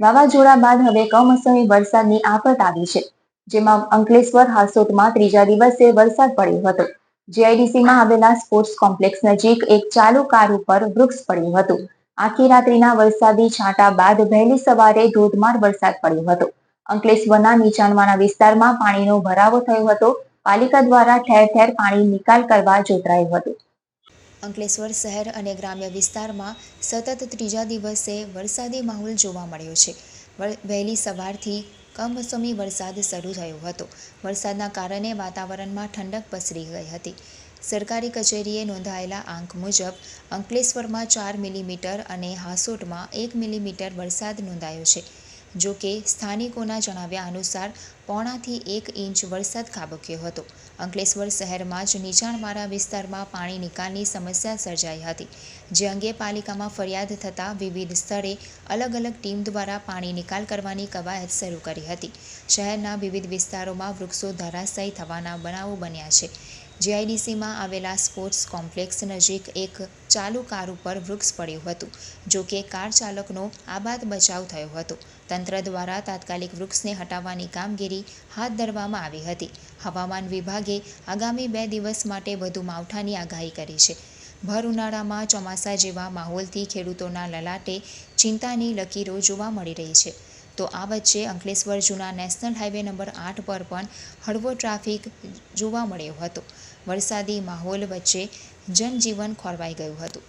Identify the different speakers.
Speaker 1: વાવાઝોડા બાદ હવે કમોસમી વરસાદની આફત આવી છે. જેમાં અંકલેશ્વર હાસોટમાં ત્રીજા દિવસે વરસાદ પડ્યો હતો. જીઆઈડીસીમાં આવેલા સ્પોર્ટ્સ કોમ્પ્લેક્સ નજીક એક ચાલુ કાર ઉપર વૃક્ષ પડ્યું હતું. આખી રાત્રિના વરસાદી છાંટા બાદ વહેલી સવારે ધોધમાર વરસાદ પડ્યો હતો. અંકલેશ્વરના નીચાણવાના વિસ્તારમાં પાણીનો ભરાવો થયો હતો. પાલિકા દ્વારા ઠેર ઠેર પાણી નિકાલ કરવા જોતરાયું હતું. અંકલેશ્વર શહેર અને ગ્રામ્ય વિસ્તારમાં સતત ત્રીજા દિવસે વરસાદી માહોલ જોવા મળ્યો છે. વહેલી સવારથી કમોસમી વરસાદ શરૂ થયો હતો. વરસાદના કારણે વાતાવરણમાં ઠંડક પસરી ગઈ હતી. સરકારી કચેરીએ નોંધાયેલા આંક મુજબ અંકલેશ્વરમાં ચાર મિલીમીટર અને હાસોટમાં એક મિલીમીટર વરસાદ નોંધાયો છે. જો કે સ્થાનિકોના જણાવ્યા અનુસાર પોણાથી એક ઇંચ વરસાદ ખાબક્યો હતો. અંકલેશ્વર શહેરમાં જ નીચાણવાળા વિસ્તારમાં પાણી નિકાલની સમસ્યા સર્જાઈ હતી, જે અંગે પાલિકામાં ફરિયાદ થતાં વિવિધ સ્થળે અલગ અલગ ટીમ દ્વારા પાણી નિકાલ કરવાની કવાયત શરૂ કરી હતી. શહેરના વિવિધ વિસ્તારોમાં વૃક્ષો ધરાશાયી થવાના બનાવો બન્યા છે. જીઆઈડીસીમાં આવેલા સ્પોર્ટ્સ કોમ્પ્લેક્સ નજીક એક ચાલુ કાર ઉપર વૃક્ષ પડ્યું હતું, જો કે કાર ચાલકનો આબાદ બચાવ થયો હતો. તંત્ર દ્વારા તાત્કાલિક વૃક્ષને હટાવવાની કામગીરી હાથ ધરવામાં આવી હતી. હવામાન વિભાગે આગામી બે દિવસ માટે વધુ માવઠાની આગાહી કરી છે. ભર ઉનાળામાં ચોમાસા જેવા માહોલથી ખેડૂતોના લલાટે ચિંતાની લકીરો જોવા મળી રહી છે. તો આ વચ્ચે અંકલેશ્વર જૂના નેશનલ હાઈવે નંબર આઠ પર પણ હળવો ટ્રાફિક જોવા મળ્યો હતો. વરસાદી માહોલ વચ્ચે જનજીવન ખોરવાઈ ગયું હતું.